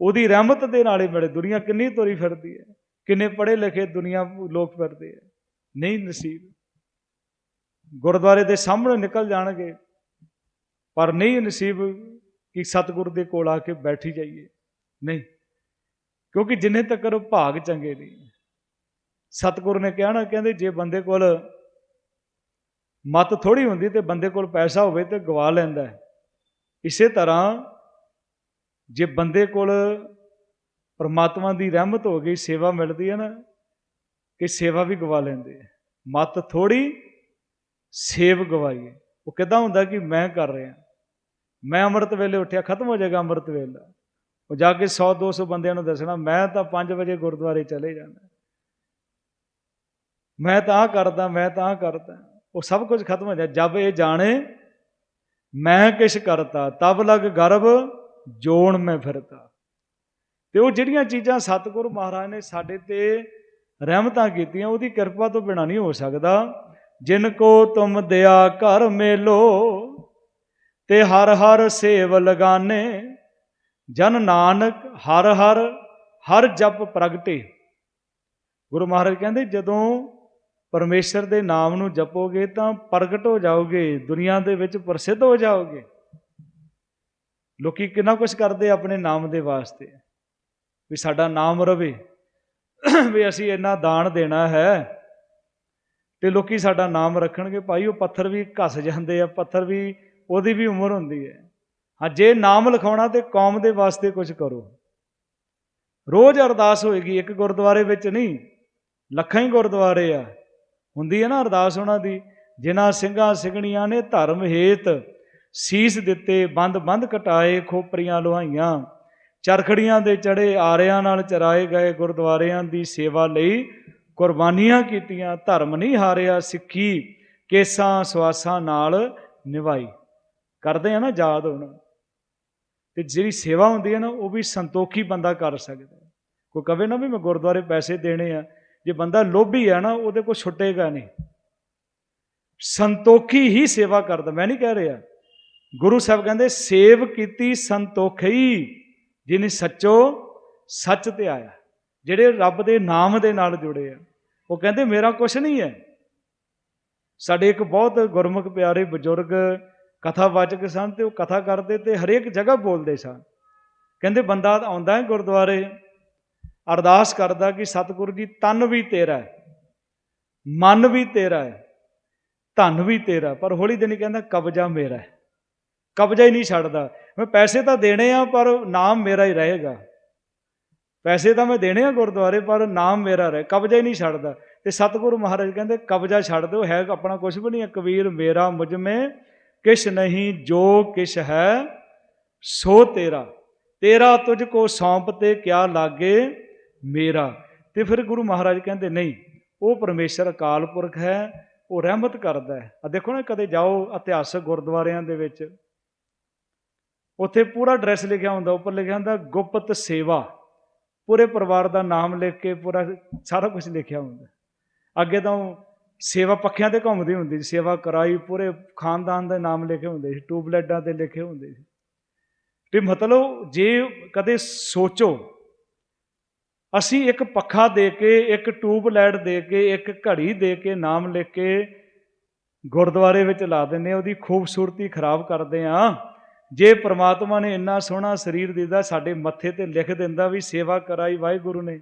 ਉਹਦੀ ਰਹਿਮਤ ਦੇ ਨਾਲ ਹੀ ਮਿਲੇ। ਦੁਨੀਆ ਕਿੰਨੀ ਤੋਰੀ ਫਿਰਦੀ ਹੈ। ਕਿੰਨੇ ਪੜ੍ਹੇ ਲਿਖੇ ਦੁਨੀਆ ਲੋਕ ਫਿਰਦੇ ਹੈ। ਨਹੀਂ ਨਸੀਬ। ਗੁਰਦੁਆਰੇ ਦੇ ਸਾਹਮਣੇ ਨਿਕਲ ਜਾਣਗੇ। ਪਰ ਨਹੀਂ ਨਸੀਬ ਕਿ ਸਤਿਗੁਰ ਦੇ ਕੋਲ ਆ ਕੇ ਬੈਠੀ ਜਾਈਏ। ਨਹੀਂ। ਕਿਉਂਕਿ ਜਿੰਨੇ ਤੱਕ ਉਹ ਭਾਗ ਚੰਗੇ ਨਹੀਂ ਸਤਿਗੁਰ ਨੇ ਕਿਹਾ ਨਾ, ਕਹਿੰਦੇ ਜੇ ਬੰਦੇ ਕੋਲ ਮਤ ਥੋੜੀ ਹੁੰਦੀ ਤੇ ਬੰਦੇ ਕੋਲ ਪੈਸਾ ਹੋਵੇ ਤੇ ਗਵਾ ਲੈਂਦਾ ਹੈ। ਇਸੇ ਤਰ੍ਹਾਂ ਜੇ ਬੰਦੇ ਕੋਲ ਪਰਮਾਤਮਾ ਦੀ ਰਹਿਮਤ ਹੋ ਗਈ, ਸੇਵਾ ਮਿਲਦੀ ਹੈ ਨਾ, ਕਿ ਸੇਵਾ ਵੀ ਗਵਾ ਲੈਂਦੇ ਆ ਮਤ ਥੋੜੀ ਸੇਵ ਗਵਾਈਏ। ਉਹ ਕਿਦਾਂ ਹੁੰਦਾ ਕਿ ਮੈਂ ਕਰ ਰਿਹਾ। ਮੈਂ ਅੰਮ੍ਰਿਤ ਵੇਲੇ ਉੱਠਿਆ, ਖਤਮ ਹੋ ਜਾਏਗਾ ਅੰਮ੍ਰਿਤ ਵੇਲਾ। ਉਹ ਜਾ ਕੇ 100 200 ਬੰਦਿਆਂ ਨੂੰ ਦੱਸਣਾ, ਮੈਂ ਤਾਂ 5 ਵਜੇ ਗੁਰਦੁਆਰੇ ਚਲੇ ਜਾਣਾ ਮੈਂ ਤਾਂ ਕਰਦਾ, ਮੈਂ ਤਾਂ ਕਰਦਾ। ਉਹ ਸਭ ਕੁਝ ਖਤਮ ਹੋ ਜਾ ਜਦ ਇਹ ਜਾਣੇ, ਮੈਂ ਕਿਛ ਕਰਤਾ, ਤਬ ਲਗ ਗਰਭ ਜੋਣ ਮੈਂ ਫਿਰਤਾ। ਤੇ ਉਹ ਜਿਹੜੀਆਂ ਚੀਜ਼ਾਂ ਸਤਿਗੁਰੂ ਮਹਾਰਾਜ ਨੇ ਸਾਡੇ ਤੇ ਰਹਿਮਤਾਂ ਕੀਤੀਆਂ, ਉਹਦੀ ਕਿਰਪਾ ਤੋਂ ਬਿਨਾ ਨਹੀਂ ਹੋ ਸਕਦਾ। ਜਿਨ ਕੋ ਤੁਮ ਦਿਆ ਕਰ ਮੇਲੋ, ਤੇ ਹਰ ਹਰ ਸੇਵ ਲਗਾਨੇ। ਜਨ ਨਾਨਕ ਹਰ ਹਰ ਹਰ ਜਪ ਪ੍ਰਗਟੇ। ਗੁਰੂ ਮਹਾਰਾਜ ਕਹਿੰਦੇ, ਜਦੋਂ ਪਰਮੇਸ਼ਰ ਦੇ ਨਾਮ ਨੂੰ ਜਪੋਗੇ ਤਾਂ ਪ੍ਰਗਟ ਹੋ ਜਾਓਗੇ, ਦੁਨੀਆ ਦੇ ਵਿੱਚ ਪ੍ਰਸਿੱਧ ਹੋ ਜਾਓਗੇ। ਲੋਕੀ ਕਿੰਨਾ ਕੁਝ ਕਰਦੇ ਆਪਣੇ ਨਾਮ ਦੇ ਵਾਸਤੇ। ਵੀ ਸਾਡਾ ਨਾਮ ਰਵੇ, ਵੀ ਅਸੀਂ ਇੰਨਾ ਦਾਨ ਦੇਣਾ ਹੈ ਤੇ ਲੋਕੀ ਸਾਡਾ ਨਾਮ ਰੱਖਣਗੇ। ਭਾਈ, ਉਹ ਪੱਥਰ ਵੀ ਘਸ ਜਾਂਦੇ ਆ, ਪੱਥਰ ਵੀ, ਉਹਦੀ ਵੀ ਉਮਰ ਹੁੰਦੀ ਹੈ। ਹਾਂ, ਜੇ ਨਾਮ ਲਿਖਾਉਣਾ ਤੇ ਕੌਮ ਦੇ ਵਾਸਤੇ ਕੁਝ ਕਰੋ। ਰੋਜ਼ ਅਰਦਾਸ ਹੋਏਗੀ, ਇੱਕ ਗੁਰਦੁਆਰੇ ਵਿੱਚ ਨਹੀਂ, ਲੱਖਾਂ ਹੀ ਗੁਰਦੁਆਰੇ ਆ। ਹੁੰਦੀ ਹੈ ਨਾ ਅਰਦਾਸ ਉਹਨਾਂ ਦੀ, ਜਿਨ੍ਹਾਂ ਸਿੰਘਾਂ ਸਿਗਣੀਆਂ ਨੇ ਧਰਮ ਹੇਤ ਸੀਸ ਦਿੱਤੇ, ਬੰਦ ਬੰਦ ਕਟਾਏ, ਖੋਪਰੀਆਂ ਲੋਹਾਈਆਂ, ਚਰਖੜੀਆਂ ਦੇ ਚੜੇ ਆਰਿਆਂ ਨਾਲ ਚਰਾਏ ਗਏ ਗੁਰਦੁਆਰਿਆਂ ਦੀ ਸੇਵਾ ਲਈ ਕੁਰਬਾਨੀਆਂ ਕੀਤੀਆਂ, ਧਰਮ ਨਹੀਂ ਹਾਰਿਆ ਸਿੱਖੀ, ਕੇਸਾਂ ਸਵਾਸਾਂ ਨਾਲ ਨਿਭਾਈ। ਕਰਦੇ ਆ ਨਾ ਯਾਦ ਹੁਣ। ਤੇ ਜਿਹੜੀ ਸੇਵਾ ਹੁੰਦੀ ਹੈ ਨਾ, ਉਹ ਵੀ ਸੰਤੋਖੀ ਬੰਦਾ ਕਰ ਸਕਦਾ। ਕੋਈ ਕਵੇ ਨਾ ਵੀ ਮੈਂ ਗੁਰਦੁਆਰੇ ਪੈਸੇ ਦੇਣੇ ਆ ਜੇ ਬੰਦਾ ਲੋਭੀ ਹੈ ਨਾ, ਉਹਦੇ ਕੋਲ ਛੁੱਟੇਗਾ ਨਹੀਂ। ਸੰਤੋਖੀ ਹੀ ਸੇਵਾ ਕਰਦਾ। ਮੈਂ ਨਹੀਂ ਕਹਿ ਰਿਹਾ। ਗੁਰੂ ਸਾਹਿਬ ਕਹਿੰਦੇ, ਸੇਵ ਕੀਤੀ ਸੰਤੋਖੀ ਜਿਨੇ ਸੱਚੋ ਸੱਚ ਤੇ ਆਇਆ। ਜਿਹੜੇ ਰੱਬ ਦੇ ਨਾਮ ਦੇ ਨਾਲ ਜੁੜੇ ਆ। ਉਹ ਕਹਿੰਦੇ, ਮੇਰਾ ਕੁਝ ਨਹੀਂ ਹੈ। ਸਾਡੇ ਇੱਕ ਬਹੁਤ ਗੁਰਮੁਖ ਪਿਆਰੇ ਬਜ਼ੁਰਗ ਕਥਾਵਾਚਕ ਸਨ ਤੇ ਉਹ ਕਥਾ ਕਰਦੇ ਤੇ ਹਰੇਕ ਜਗ੍ਹਾ ਬੋਲਦੇ ਸਨ। ਕਹਿੰਦੇ, ਬੰਦਾ ਆਉਂਦਾ ਹੈ ਗੁਰਦੁਆਰੇ ਅਰਦਾਸ ਕਰਦਾ ਕਿ ਸਤਿਗੁਰੂ ਜੀ, ਤਨ ਵੀ ਤੇਰਾ ਹੈ, ਮਨ ਵੀ ਤੇਰਾ ਹੈ, ਧਨ ਵੀ ਤੇਰਾ ਪਰ ਹੌਲੀ ਦਿਨ ਕਹਿੰਦਾ ਕਬਜ਼ਾ ਮੇਰਾ ਹੈ। ਕਬਜ਼ਾ ਹੀ ਨਹੀਂ ਛੱਡਦਾ। ਮੈਂ ਪੈਸੇ ਤਾਂ ਦੇਣੇ ਆ, ਪਰ ਨਾਮ ਮੇਰਾ ਹੀ ਰਹੇਗਾ। ਪੈਸੇ ਤਾਂ ਮੈਂ ਦੇਣੇ ਆ ਗੁਰਦੁਆਰੇ, ਪਰ ਨਾਮ ਮੇਰਾ ਰਹੇ। ਕਬਜ਼ਾ ਹੀ ਨਹੀਂ ਛੱਡਦਾ। ਤੇ ਸਤਿਗੁਰੂ ਮਹਾਰਾਜ ਕਹਿੰਦੇ, ਕਬਜ਼ਾ ਛੱਡ ਦਿਓ, ਹੈ ਆਪਣਾ ਕੁਝ ਵੀ ਨਹੀਂ। ਹੈ ਕਬੀਰ ਮੇਰਾ ਮੁਝ ਮੇ ਕਿਛ ਨਹੀਂ, ਜੋ ਕਿਛ ਹੈ, ਸੋ ਤੇਰਾ। ਤੇਰਾ ਤੁਝ ਕੋ ਸੌਂਪ ਤੇ ਕਿਆ ਲਾਗੇ? ਮੇਰਾ। ਤੇ ਫਿਰ ਗੁਰੂ ਮਹਾਰਾਜ ਕਹਿੰਦੇ, ਨਹੀਂ, ਉਹ ਪਰਮੇਸ਼ਰ ਅਕਾਲ ਪੁਰਖ ਹੈ, ਉਹ ਰਹਿਮਤ ਕਰਦਾ ਹੈ। ਆ ਦੇਖੋ ਨਾ, ਕਦੇ ਜਾਓ ਇਤਿਹਾਸਕ ਗੁਰਦੁਆਰਿਆਂ ਦੇ ਵਿੱਚ, ਉੱਥੇ ਪੂਰਾ ਐਡਰੈਸ ਲਿਖਿਆ ਹੁੰਦਾ, ਉੱਪਰ ਲਿਖਿਆ ਹੁੰਦਾ, ਗੁਪਤ ਸੇਵਾ। ਪੂਰੇ ਪਰਿਵਾਰ ਦਾ ਨਾਮ ਲਿਖ ਕੇ ਪੂਰਾ ਸਾਰਾ ਕੁਝ ਲਿਖਿਆ ਹੁੰਦਾ। ਅੱਗੇ ਤਾਂ ਉਹ ਸੇਵਾ ਪੱਖਿਆਂ ਤੇ ਘੁੰਮਦੀ ਹੁੰਦੀ ਸੀ, ਸੇਵਾ ਕਰਾਈ, ਪੂਰੇ ਖਾਨਦਾਨ ਦੇ ਨਾਮ ਲਿਖੇ ਹੁੰਦੇ ਸੀ ਟਿਊਬਲਾਈਟਾਂ ਤੇ ਲਿਖੇ ਹੁੰਦੇ ਸੀ। ਤੇ ਮਤਲਬ ਜੇ ਕਦੇ ਸੋਚੋ ਅਸੀਂ ਇੱਕ ਪੱਖਾ ਦੇ ਕੇ, ਇੱਕ ਟਿਊਬਲਾਈਟ ਦੇ ਕੇ, ਇੱਕ ਘੜੀ ਦੇ ਕੇ ਨਾਮ ਲਿਖ ਕੇ ਗੁਰਦੁਆਰੇ ਵਿੱਚ ਲਾ ਦਿੰਦੇ ਹਾਂ, ਉਹਦੀ ਖੂਬਸੂਰਤੀ ਖਰਾਬ ਕਰਦੇ ਆ ਜੇ ਪ੍ਰਮਾਤਮਾ ਨੇ ਇੰਨਾ ਸੋਹਣਾ ਸਰੀਰ ਦਿੱਤਾ, ਸਾਡੇ ਮੱਥੇ ਤੇ ਲਿਖ ਦਿੰਦਾ ਵੀ ਸੇਵਾ ਕਰਾਈ ਵਾਹਿਗੁਰੂ ਨੇ।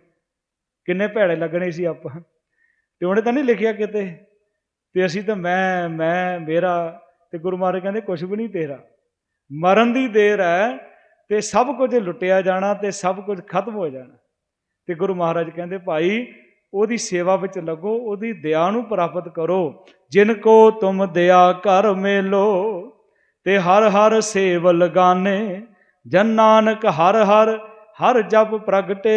ਕਿੰਨੇ ਭੈੜੇ ਲੱਗਣੇ ਸੀ ਆਪਾਂ। ਤੇ ਉਹਨੇ ਤਾਂ ਨਹੀਂ ਲਿਖਿਆ ਕਿਤੇ। ਤੇ ਅਸੀਂ ਤਾਂ ਮੈਂ ਮੈਂ, ਮੇਰਾ ਤੇ ਗੁਰੂ ਮਹਾਰਾਜ ਕਹਿੰਦੇ ਕੁਝ ਵੀ ਨਹੀਂ ਤੇਰਾ। ਮਰਨ ਦੀ ਦੇਰ ਹੈ ਤੇ ਸਭ ਕੁਝ ਲੁੱਟਿਆ ਜਾਣਾ ਤੇ ਸਭ ਕੁਝ ਖਤਮ ਹੋ ਜਾਣਾ। ਤੇ ਗੁਰੂ ਮਹਾਰਾਜ ਕਹਿੰਦੇ, ਭਾਈ, ਉਹਦੀ ਸੇਵਾ ਵਿੱਚ ਲੱਗੋ, ਉਹਦੀ ਦਇਆ ਨੂੰ ਪ੍ਰਾਪਤ ਕਰੋ। ਜਿਨ ਕੋ ਤੁਮ ਦਇਆ ਕਰ ਮੇਲੋ, ਤੇ ਹਰ ਹਰ ਸੇਵ ਲਗਾਨੇ ਜਨ ਨਾਨਕ ਹਰ ਹਰ ਹਰ ਜਪ ਪ੍ਰਗਟੇ।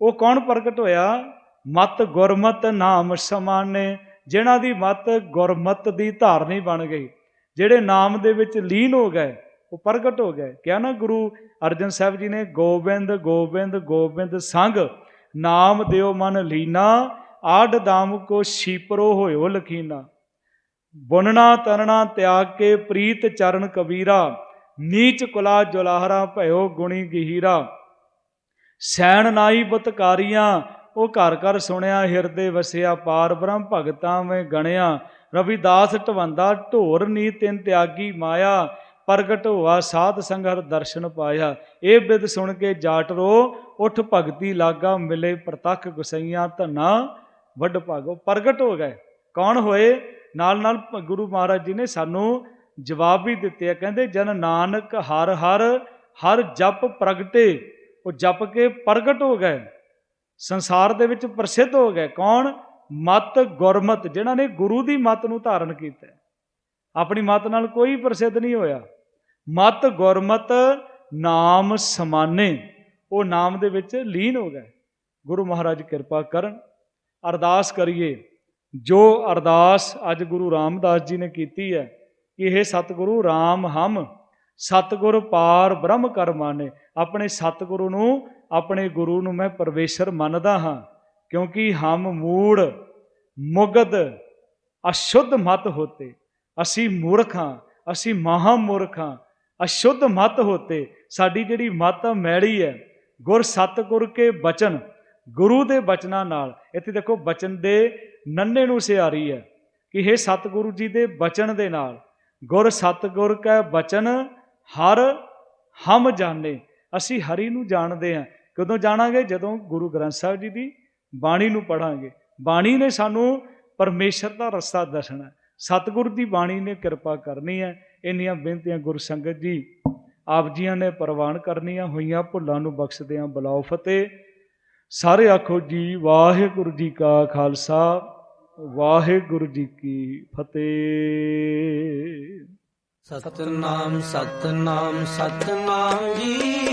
ਉਹ ਕੌਣ ਪ੍ਰਗਟ ਹੋਇਆ? ਮਤ ਗੁਰਮਤ ਨਾਮ ਸਮਾਨੇ। ਜਿਨ੍ਹਾਂ ਦੀ ਮਤ ਗੁਰਮਤ ਦੀ ਧਾਰਨੀ ਬਣ ਗਈ, ਜਿਹੜੇ ਨਾਮ ਦੇ ਵਿੱਚ ਲੀਨ ਹੋ ਗਏ ਉਹ ਪ੍ਰਗਟ ਹੋ ਗਏ। ਕਿਹਾ ਨਾ ਗੁਰੂ ਅਰਜਨ ਸਾਹਿਬ ਜੀ ਨੇ, ਗੋਬਿੰਦ ਗੋਬਿੰਦ ਗੋਬਿੰਦ ਸੰਗ, ਨਾਮ ਦਿਓ ਮਨ ਲੀਨਾ ਆਡ ਦਾਮ ਕੋ ਛੀਪਰੋ ਹੋਇਓ ਲਖੀਨਾ। ਬੁਨਣਾ ਤਰਣਾ ਤਿਆਗ ਕੇ ਪ੍ਰੀਤ ਚਰਨ ਕਬੀਰਾ, ਨੀਚ ਕੁਲਾ ਜੁਲਾਹਰਾ ਭਇਓ ਗੁਣੀ ਗਹੀਰਾ। ਸੈਣ ਨਾਈ ਬਤਕਾਰੀਆਂ, ਉਹ ਘਰ ਘਰ ਸੁਣਿਆ, ਹਿਰਦੇ ਵਸਿਆ, ਪਾਰ ਬ੍ਰਹਮ ਭਗਤਾਂ ਵੇ ਗਣਿਆ। ਰਵਿਦਾਸ ਢਵੰਦਾ ਢੋਰ ਨੀ ਤਿੰਨ ਤਿਆਗੀ ਮਾਇਆ ਪ੍ਰਗਟ ਹੋਆ, ਸਾਧ ਸੰਗਰ ਦਰਸ਼ਨ ਪਾਇਆ। ਇਹ ਬਿਦ ਸੁਣ ਕੇ ਜਾਟ ਰੋ ਉਠ ਭਗਤੀ ਲਾਗਾ, ਮਿਲੇ ਪ੍ਰਤੱਖ ਗੁਸਈਆਂ, ਧਨਾ ਵੱਡ ਭਾਗੋ। ਪ੍ਰਗਟ ਹੋ ਗਏ। ਕੌਣ ਹੋਏ? ਨਾਲ ਨਾਲ ਗੁਰੂ ਮਹਾਰਾਜ ਜੀ ਨੇ ਸਾਨੂੰ ਜਵਾਬ ਵੀ ਦਿੱਤੇ ਆ। ਕਹਿੰਦੇ, ਜਨ ਨਾਨਕ ਹਰ ਹਰ ਹਰ ਜਪ ਪ੍ਰਗਟੇ। ਉਹ ਜਪ ਕੇ ਪ੍ਰਗਟ ਹੋ ਗਏ। ਸੰਸਾਰ ਦੇ ਵਿੱਚ ਪ੍ਰਸਿੱਧ ਹੋ ਗਏ। ਕੌਣ? ਮਤ ਗੁਰਮਤ, ਜਿਨ੍ਹਾਂ ਨੇ ਗੁਰੂ ਦੀ ਮਤ ਨੂੰ ਧਾਰਨ ਕੀਤਾ। ਆਪਣੀ ਮਤ ਨਾਲ ਕੋਈ ਪ੍ਰਸਿੱਧ ਨਹੀਂ ਹੋਇਆ। ਮਤ ਗੁਰਮਤ ਨਾਮ ਸਮਾਨੇ। ਉਹ ਨਾਮ ਦੇ ਵਿੱਚ ਲੀਨ ਹੋ ਗਏ। ਗੁਰੂ ਮਹਾਰਾਜ ਕਿਰਪਾ ਕਰਨ। ਅਰਦਾਸ ਕਰੀਏ। ਜੋ ਅਰਦਾਸ ਅੱਜ ਗੁਰੂ ਰਾਮਦਾਸ ਜੀ ਨੇ ਕੀਤੀ ਹੈ ਕਿ ਇਹ ਸਤਿਗੁਰੂ ਰਾਮ ਹਮ, ਸਤਿਗੁਰ ਪਾਰ ਬ੍ਰਹਮ ਕਰ ਮਾਨੇ। ਆਪਣੇ ਸਤਿਗੁਰੂ ਨੂੰ, ਆਪਣੇ ਗੁਰੂ ਨੂੰ ਮੈਂ ਪਰਮੇਸ਼ਰ ਮੰਨਦਾ ਹਾਂ। ਕਿਉਂਕਿ ਹਮ ਮੂੜ ਮੁਗਦ ਅਸ਼ੁੱਧ ਮਤ ਹੋਤੇ। ਅਸੀਂ ਮੂਰਖ ਹਾਂ, ਅਸੀਂ ਮਹਾ ਮੂਰਖ ਹਾਂ। ਅਸ਼ੁੱਧ ਮਤ ਹੋਤੇ, ਸਾਡੀ ਜਿਹੜੀ ਮਤ ਮੈਲੀ ਹੈ, ਗੁਰ ਸਤਿਗੁਰ ਕੇ ਬਚਨ, ਗੁਰੂ ਦੇ ਬਚਨਾਂ ਨਾਲ, ਇੱਥੇ ਦੇਖੋ ਬਚਨ ਦੇ ਨੰਨੇ ਨੂੰ ਸਿਆਰੀ ਹੈ, ਕਿ ਇਹ ਸਤਿਗੁਰੂ ਜੀ ਦੇ ਬਚਨ ਦੇ ਨਾਲ, ਗੁਰ ਸਤਿਗੁਰ ਕੈ ਬਚਨ, ਹਰ ਹਮ ਜਾਣੇ, ਅਸੀਂ ਹਰੀ ਨੂੰ ਜਾਣਦੇ ਹਾਂ, ਕਦੋਂ ਜਾਣਾਂਗੇ? ਜਦੋਂ ਗੁਰੂ ਗ੍ਰੰਥ ਸਾਹਿਬ ਜੀ ਦੀ ਬਾਣੀ ਨੂੰ ਪੜਾਂਗੇ ਬਾਣੀ ਨੇ ਸਾਨੂੰ ਪਰਮੇਸ਼ਰ ਦਾ ਰਸਤਾ ਦੱਸਣਾ ਸਤਿਗੁਰ ਦੀ ਬਾਣੀ ਨੇ ਕਿਰਪਾ ਕਰਨੀ ਹੈ। ਇੰਨੀਆਂ ਬੇਨਤੀਆਂ ਗੁਰੂ ਸੰਗਤ ਜੀ, ਆਪ ਜੀਆਂ ਨੇ ਪ੍ਰਵਾਨ ਕਰਨੀਆਂ ਹੋਈਆਂ, ਭੁੱਲਾਂ ਨੂੰ ਬਖਸ਼ਦਿਆਂ ਬਲਾਉ ਫਤਿਹ। ਸਾਰੇ ਆਖੋ ਜੀ, ਵਾਹਿਗੁਰੂ ਜੀ ਕਾ ਖਾਲਸਾ, ਵਾਹਿਗੁਰੂ ਜੀ ਕੀ ਫਤਿਹ। ਸਤਨਾਮ ਸਤਨਾਮ ਸਤਨਾਮ ਜੀ।